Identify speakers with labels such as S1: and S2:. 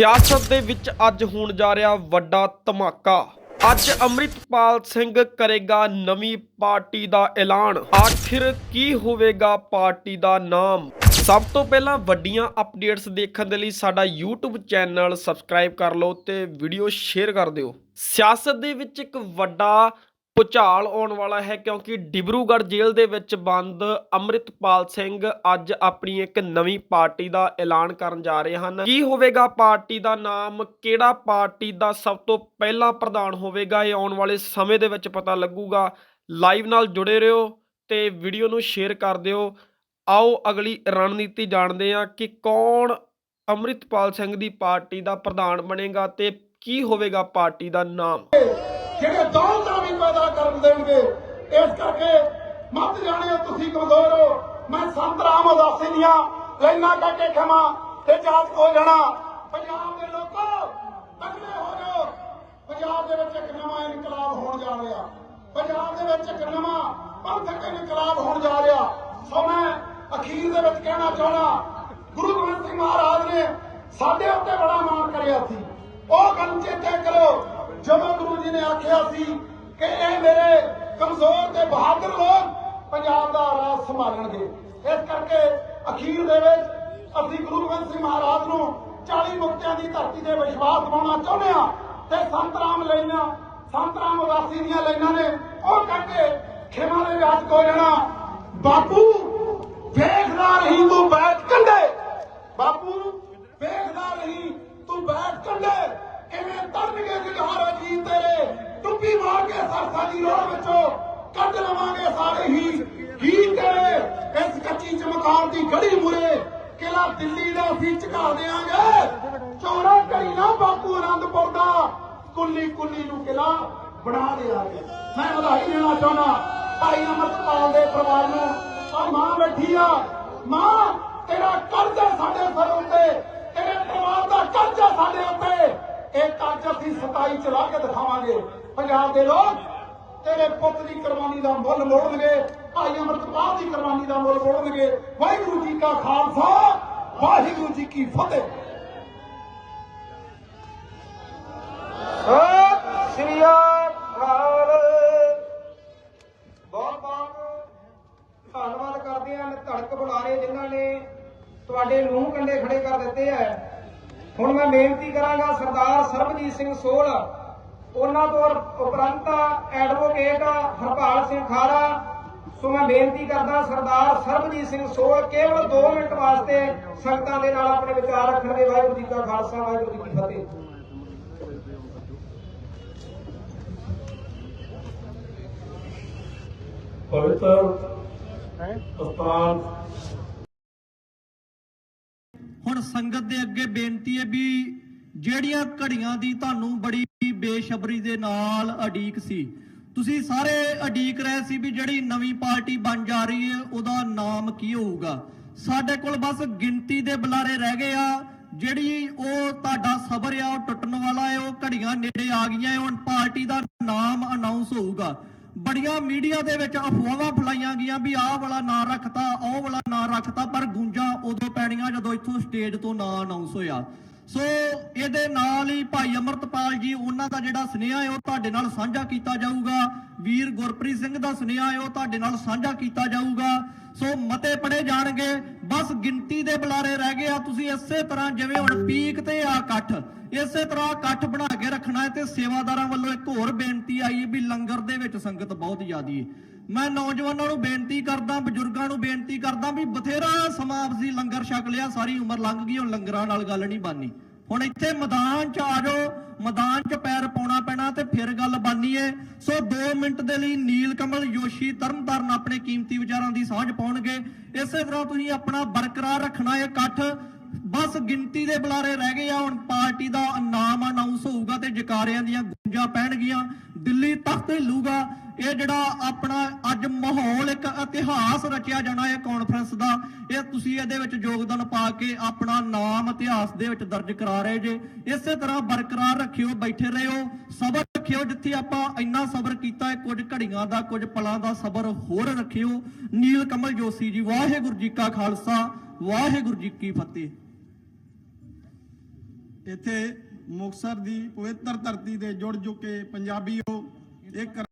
S1: ਸਿਆਸਤ ਦੇ ਵਿੱਚ ਅੱਜ ਹੋਣ ਜਾ ਰਿਹਾ ਵੱਡਾ ਧਮਾਕਾ। ਅੱਜ ਅੰਮ੍ਰਿਤਪਾਲ ਸਿੰਘ ਕਰੇਗਾ ਨਵੀਂ ਪਾਰਟੀ ਦਾ ਐਲਾਨ। ਆਖਿਰ ਕੀ ਹੋਵੇਗਾ ਪਾਰਟੀ ਦਾ ਨਾਮ? ਸਭ ਤੋਂ ਪਹਿਲਾਂ ਵੱਡੀਆਂ ਅਪਡੇਟਸ ਦੇਖਣ ਦੇ ਲਈ ਸਾਡਾ YouTube ਚੈਨਲ ਸਬਸਕ੍ਰਾਈਬ ਕਰ ਲਓ ਤੇ ਵੀਡੀਓ ਸ਼ੇਅਰ ਕਰ ਦਿਓ। ਸਿਆਸਤ ਦੇ ਵਿੱਚ ਇੱਕ ਵੱਡਾ ਭੁਚਾਲ ਆਉਣ ਵਾਲਾ ਹੈ ਕਿਉਂਕਿ ਡਿਬਰੂਗੜ੍ਹ ਜੇਲ੍ਹ ਦੇ ਵਿੱਚ ਬੰਦ ਅੰਮ੍ਰਿਤਪਾਲ ਸਿੰਘ ਅੱਜ ਆਪਣੀ ਇੱਕ ਨਵੀਂ ਪਾਰਟੀ ਦਾ ਐਲਾਨ ਕਰਨ ਜਾ ਰਹੇ ਹਨ। ਕੀ ਹੋਵੇਗਾ? ਪਾਰਟੀ ਦਾ ਨਾਮ ਕਿਹੜਾ ਪਾਰਟੀ ਦਾ ਸਭ ਤੋਂ ਪਹਿਲਾ ਪ੍ਰਧਾਨ ਹੋਵੇਗਾ? ਇਹ ਆਉਣ ਵਾਲੇ ਸਮੇਂ ਦੇ ਵਿੱਚ ਪਤਾ ਲੱਗੂਗਾ। ਲਾਈਵ ਨਾਲ ਜੁੜੇ ਰਹੋ ਤੇ ਵੀਡੀਓ ਨੂੰ ਸ਼ੇਅਰ ਕਰ ਦਿਓ। ਆਓ ਅਗਲੀ ਰਣਨੀਤੀ ਜਾਣਦੇ ਹਾਂ ਕਿ ਕੌਣ ਅੰਮ੍ਰਿਤਪਾਲ ਸਿੰਘ ਦੀ ਪਾਰਟੀ ਦਾ ਪ੍ਰਧਾਨ ਬਣੇਗਾ ਤੇ ਕੀ ਹੋਵੇਗਾ ਪਾਰਟੀ ਦਾ ਨਾਮ।
S2: ਜਿਹੜੇ ਦੌਲਤਾਂ ਵੀ ਪੈਦਾ ਕਰਨ ਦੇਣਗੇ, ਇਸ ਕਰਕੇ ਮਤ ਜਾਣਿਓ, ਤੁਸੀਂ ਕਮਜ਼ੋਰ ਹੋ। ਮੈਂ ਸੰਤ ਰਾਮ ਉਦਾਸੀ ਦੀਆਂ ਲਾਈਨਾਂ ਕਹਿ ਕੇ ਖਮਾ ਤੇ ਜਾਤ ਹੋ ਜਾਣਾ। ਪੰਜਾਬ ਦੇ ਲੋਕੋ, ਤਕੜੇ ਹੋ ਜਾਓ। ਪੰਜਾਬ ਦੇ ਵਿੱਚ ਇੱਕ ਨਵਾਂ ਇਨਕਲਾਬ ਹੋਣ ਜਾ ਰਿਹਾ। ਪੰਜਾਬ ਦੇ ਵਿੱਚ ਇੱਕ ਨਵਾਂ ਪੰਥਕ ਇਨਕਲਾਬ ਹੋਣ ਜਾ ਰਿਹਾ। ਸੋ ਮੈਂ ਅਖੀਰ ਦੇ ਵਿੱਚ ਕਹਿਣਾ ਚਾਹਣਾ ਗੁਰੂ ਗੋਬਿੰਦ ਸਿੰਘ ਮਹਾਰਾਜ ਨੇ ਸਾਡੇ ਉੱਤੇ ਬੜਾ ਮਾਣ ਕਰਿਆ ਸੀ। ਉਹ ਗੱਲ ਚੇਤੇ ਕਰੋ ਜਦੋਂ ਗੁਰੂ ਜੀ ਨੇ ਆਖਿਆ ਸੀ ਕਿ ਇਹ ਮੇਰੇ ਕਮਜ਼ੋਰ ਤੇ ਬਹਾਦਰ ਲੋਕ ਪੰਜਾਬ ਦਾ ਰਾਜ ਸੰਭਾਲਣਗੇ, ਇਸ ਕਰਕੇ ਅਖੀਰ ਦੇ ਵਿੱਚ ਅਸੀਂ ਗੁਰੂ ਗੋਬਿੰਦ ਸਿੰਘ ਮਹਾਰਾਜ ਨੂੰ 40 ਮੁਕਤਿਆਂ ਦੀ ਧਰਤੀ ਤੇ ਵਿਸ਼ਵਾਸ ਦਿਵਾਉਣਾ ਚਾਹੁੰਦੇ ਹਾਂ ਤੇ ਸੰਤ ਲੈਣਾ ਸੰਤ ਉਦਾਸੀ ਦੀਆਂ ਲਾਈਨਾਂ ਨੇ, ਉਹ ਕਰਕੇ ਖੇਮਾ ਦੇ ਰਾਜ ਕੋ ਰਹਿਣਾ। ਬਾਪੂ, ਵੇਖਦਾ ਰਹੀ ਤੂੰ ਬੈਠ ਕੰਡੇ। ਬਾਪੂ, ਵੇਖਦਾ ਰਹੀ ਤੂੰ ਬੈਠ ਕੰਡੇ। ਕਿਵੇਂ ਤਰਨਗੇ ਮਾਰ ਦੀ ਰੋੜ ਵਿੱਚੋਂ ਕੱਢ ਲਵਾਂਗੇ ਸਾਰੇ ਹੀ। ਹੀ ਤੇਰੇ ਇਸ ਕੱਚੀ ਚਮਕਾਰ ਦੀ ਗੜੀ ਮੁਰੇ ਕਿਲਾ ਦਿੱਲੀ ਦਾ ਅਸੀਂ ਝਕਾ ਦੇਾਂਗੇ ਚੌੜਾ ਘੜੀ ਨਾ ਬਾਪੂ ਆਨੰਦਪੁਰ ਦਾ। ਕੁੱਲੀ ਕੁੱਲੀ ਨੂੰ ਕਿਲਾ ਬਣਾ ਦੇਾਂਗੇ ਮੈਂ ਵਧਾਈ ਦੇਣਾ ਚਾਹੁੰਦਾ ਭਾਈ ਅਮਰਪਾਲ ਦੇ ਪਰਿਵਾਰ ਨੂੰ। ਆ ਮਾਂ ਬੈਠੀ ਆ। ਮਾਂ, ਤੇਰਾ ਕਰਜ਼ਾ ਸਾਡੇ ਸਿਰ ਉੱਤੇ। ਤੇਰੇ ਪਰਿਵਾਰ ਦਾ ਕਰਜ਼ਾ ਸਾਡੇ ਉੱਤੇ। ਇਹ ਕਰਜ਼ ਅਸੀਂ 27 ਚਲਾ ਕੇ ਦਿਖਾਵਾਂਗੇ। ਪੰਜਾਬ ਦੇ ਲੋਕ ਤੇਰੇ ਪੁੱਤ ਦੀ ਕੁਰਬਾਨੀ ਦਾ ਮੁੱਲ ਮੋੜਨਗੇ ਭਾਈ ਅਮਰਪਾਲ ਦੀ ਕੁਰਬਾਨੀ ਦਾ ਮੁੱਲ ਮੋੜਨਗੇ। ਵਾਹਿਗੁਰੂ ਜੀ ਕਾ ਖਾਲਸਾ ਵਾਹਿਗੁਰੂ ਜੀ ਕੀ ਫਤਿਹ।
S3: ਸਤਿ ਸ੍ਰੀ ਅਕਾਲ। ਬਹੁਤ ਬਹੁਤ ਧੰਨਵਾਦ ਕਰਦੇ ਹਾਂ ਧੜਕ ਬੁਲਾਰੇ ਜਿਨ੍ਹਾਂ ਨੇ ਤੁਹਾਡੇ ਮੂੰਹ ਕੰਡੇ ਖੜੇ ਕਰ ਦਿੱਤੇ ਐ ਹੁਣ ਮੈਂ ਬੇਨਤੀ ਕਰਾਂਗਾ ਸਰਦਾਰ ਸਰਬਜੀਤ ਸਿੰਘ ਸੋਲ ਉਹਨਾਂ ਤੋਂ ਉਪਰੰਤ ਐਡਵੋਕੇਟ ਹਰਪਾਲ ਸਿੰਘ ਖਾਰਾ ਸੋ ਮੈਂ ਬੇਨਤੀ ਕਰਦਾ ਸਰਦਾਰ ਸਰਬਜੀਤ ਸਿੰਘ ਸੋਲ ਕੇਵਲ 2 ਮਿੰਟ ਵਾਸਤੇ ਸੰਗਤਾਂ ਦੇ ਨਾਲ ਆਪਣੇ ਵਿਚਾਰ ਰੱਖਣ ਦੇ ਵਾਹਿਗੁਰੂ ਜੀ ਕਾ ਖਾਲਸਾ ਵਾਹਿਗੁਰੂ ਜੀ ਕੀ ਫਤਿਹ।
S2: ਪਵਿੱਤਰ ਅਸਥਾਨ
S4: ਹੁਣ ਸੰਗਤ ਦੇ ਅੱਗੇ ਬੇਨਤੀ ਹੈ ਵੀ ਜਿਹੜੀਆਂ ਘੜੀਆਂ ਦੀ ਤੁਹਾਨੂੰ ਬੜੀ ਬੇਸ਼ਬਰੀ ਦੇ ਨਾਲ ਅਡੀਕ ਸੀ। ਤੁਸੀਂ ਸਾਰੇ ਅਡੀਕ ਰਹੇ ਸੀ ਵੀ ਜਿਹੜੀ ਨਵੀਂ ਪਾਰਟੀ ਬਣ ਜਾ ਰਹੀ ਹੈ, ਉਹਦਾ ਨਾਮ ਕੀ ਹੋਊਗਾ? ਸਾਡੇ ਕੋਲ ਬਸ ਗਿਣਤੀ ਦੇ ਬੁਲਾਰੇ ਰਹਿ ਗਏ ਆ, ਜਿਹੜੀ ਉਹ ਤੁਹਾਡਾ ਸਬਰ ਆ, ਉਹ ਟੁੱਟਣ ਵਾਲਾ ਹੈ, ਉਹ ਘੜੀਆਂ ਨੇੜੇ ਆ ਗਈਆਂ ਹੁਣ ਪਾਰਟੀ ਦਾ ਨਾਮ ਅਨਾਉਂਸ ਹੋਊਗਾ। ਬੜੀਆਂ ਮੀਡੀਆ ਦੇ ਵਿੱਚ ਅਫਵਾਹਾਂ ਫਲਾਈਆਂ ਗਈਆਂ ਵੀ ਆਹ ਵਾਲਾ ਨਾਂ ਰੱਖਤਾ, ਉਹ ਵਾਲਾ ਨਾਂ ਰੱਖਤਾ, ਪਰ ਗੂੰਜਾਂ ਉਦੋਂ ਪੈਣੀਆਂ ਜਦੋਂ ਇੱਥੋਂ ਸਟੇਜ ਤੋਂ ਨਾਂ ਅਨਾਉਂਸ ਹੋਇਆ। ਸੋ ਇਹਦੇ ਨਾਲ ਹੀ ਭਾਈ ਅਮਰਤਪਾਲ ਜੀ, ਉਹਨਾਂ ਦਾ ਜਿਹੜਾ ਸੁਨੇਹਾ ਹੈ, ਉਹ ਤੁਹਾਡੇ ਨਾਲ ਸਾਂਝਾ ਕੀਤਾ ਜਾਊਗਾ। ਵੀਰ ਗੁਰਪ੍ਰੀਤ ਸਿੰਘ ਦਾ ਸੁਨੇਹਾ ਹੈ, ਉਹ ਤੁਹਾਡੇ ਨਾਲ ਸਾਂਝਾ ਕੀਤਾ ਜਾਊਗਾ। ਸੋ ਮਤੇ ਪੜੇ ਜਾਣਗੇ। ਬਸ ਗਿਣਤੀ ਦੇ ਬੁਲਾਰੇ ਰਹਿ ਗਏ ਆ। ਤੁਸੀਂ ਇਸੇ ਤਰ੍ਹਾਂ ਜਿਵੇਂ ਹੁਣ ਪੀਕ ਤੇ ਆ ਇਕੱਠ, ਇਸੇ ਤਰ੍ਹਾਂ ਇਕੱਠ ਬਣਾ ਕੇ ਰੱਖਣਾ ਹੈ ਤੇ ਸੇਵਾਦਾਰਾਂ ਵੱਲੋਂ ਇੱਕ ਹੋਰ ਬੇਨਤੀ ਆਈ ਵੀ ਲੰਗਰ ਦੇ ਵਿੱਚ ਸੰਗਤ ਬਹੁਤ ਜ਼ਿਆਦੀ ਹੈ। ਮੈਂ ਨੌਜਵਾਨਾਂ ਨੂੰ ਬੇਨਤੀ ਕਰਦਾ, ਬਜ਼ੁਰਗਾਂ ਨੂੰ ਬੇਨਤੀ ਕਰਦਾ ਵੀ ਬਥੇਰਾ ਸਮਾਂ ਅਸੀਂ ਲੰਗਰ ਛਕ ਲਿਆ, ਸਾਰੀ ਉਮਰ ਲੰਘ ਗਈ, ਹੁਣ ਲੰਗਰਾਂ ਨਾਲ ਗੱਲ ਨਹੀਂ ਬਾਨੀ। ਹੁਣ ਇੱਥੇ ਮੈਦਾਨ 'ਚ ਆ ਜਾਓ, ਮੈਦਾਨ 'ਚ ਪੈਰ ਪਾਉਣਾ ਪੈਣਾ ਤੇ ਫਿਰ ਗੱਲ ਬਾਨੀ ਏ। ਸੋ 2 ਮਿੰਟ ਦੇ ਲਈ ਨੀਲ ਕਮਲ ਯੋਸ਼ੀ ਤਰਨਤਾਰਨ ਆਪਣੇ ਕੀਮਤੀ ਵਿਚਾਰਾਂ ਦੀ ਸਾਂਝ ਪਾਉਣਗੇ। ਇਸੇ ਤਰ੍ਹਾਂ ਤੁਸੀਂ ਆਪਣਾ ਬਰਕਰਾਰ ਰੱਖਣਾ ਹੈ ਇਕੱਠ। ਬਸ ਗਿਣਤੀ ਦੇ ਬੁਲਾਰੇ ਰਹਿ ਗਏ ਆ, ਹੁਣ ਪਾਰਟੀ ਦਾ ਨਾਮ ਅਨਾਉਂਸ ਹੋਊਗਾ ਤੇ ਜਕਾਰਿਆਂ ਦੀਆਂ ਗੂੰਜਾਂ ਪੈਣਗੀਆਂ। ਦਿੱਲੀ ਤਖਤ ਹਿੱਲੂਗਾ। ਇਹ ਜਿਹੜਾ ਆਪਣਾ ਅੱਜ ਮਾਹੌਲ ਇੱਕ ਇਤਿਹਾਸ ਰਚਿਆ ਜਾਣਾ ਹੈ ਕਾਨਫਰੰਸ ਦਾ। ਇਹ ਤੁਸੀਂ ਇਹਦੇ ਵਿੱਚ ਯੋਗਦਾਨ ਪਾ ਕੇ ਆਪਣਾ ਨਾਮ ਇਤਿਹਾਸ ਦੇ ਵਿੱਚ ਦਰਜ ਕਰਾ ਰਹੇ ਜੇ। ਇਸੇ ਤਰ੍ਹਾਂ ਬਰਕਰਾਰ ਰੱਖਿਓ, ਬੈਠੇ ਰਹੋ। ਸਬਰ ਰੱਖਿਓ, ਜਿੱਥੇ ਆਪਾਂ ਇੰਨਾ ਸਬਰ ਕੀਤਾ ਹੈ, ਕੁਝ ਘੜੀਆਂ ਦਾ, ਕੁਝ ਪਲਾਂ ਦਾ ਸਬਰ ਹੋਰ ਰੱਖਿਓ। ਨੀਲ ਕਮਲ ਜੋਸ਼ੀ ਜੀ, ਵਾਹਿਗੁਰੂ ਜੀ ਕਾ ਖਾਲਸਾ, ਵਾਹਿਗੁਰੂ ਜੀ ਕੀ ਫਤਿਹ।
S5: ਇੱਥੇ ਮੁਕਤਸਰ ਦੀ ਪਵਿੱਤਰ ਧਰਤੀ ਤੇ ਜੁੜ ਚੁੱਕੇ ਪੰਜਾਬੀਓ, ਇੱਕ